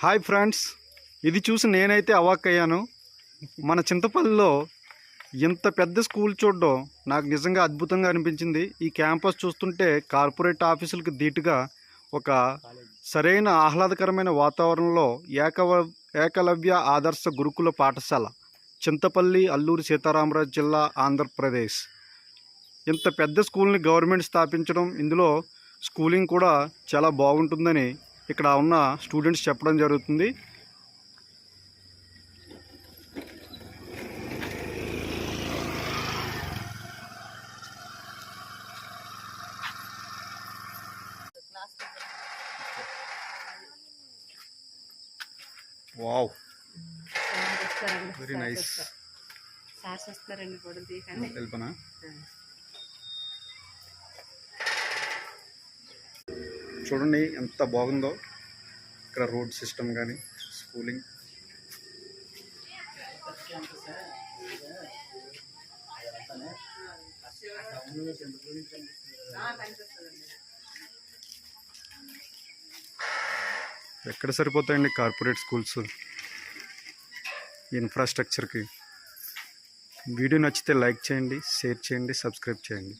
Hi friends ఇది చూసి నేనైతే అవాక్కయ్యాను మన చింతపల్లిలో ఇంత పెద్ద స్కూల్ చూడడం నాకు నిజంగా అద్భుతంగా అనిపించింది. ఈ క్యాంపస్ చూస్తుంటే కార్పొరేట్ ఆఫీసులకు ధీటుగా ఒక సరైన ఆహ్లాదకరమైన వాతావరణంలో ఏకవ ఏకలవ్య ఆదర్శ గురుకుల పాఠశాల చింతపల్లి అల్లూరి సీతారామరాజు జిల్లా ఆంధ్రప్రదేశ్. ఇంత పెద్ద స్కూల్ని గవర్నమెంట్ స్థాపించడం ఇందులో స్కూలింగ్ కూడా చాలా బాగుంటుందని ఇక్కడ ఉన్న స్టూడెంట్స్ చెప్పడం జరుగుతుంది. వావ్. వెరీ నైస్ వస్తారండి తెలుపనా చూడండి ఎంత బాగుందో. ఇక్కడ రోడ్ సిస్టమ్ కానీ స్కూలింగ్. ఎక్కడ సరిపోతాయండి కార్పొరేట్ స్కూల్స్? ఇన్ఫ్రాస్ట్రక్చర్కి. వీడియో నచ్చితే లైక్ చేయండి షేర్ చేయండి సబ్స్క్రైబ్ చేయండి.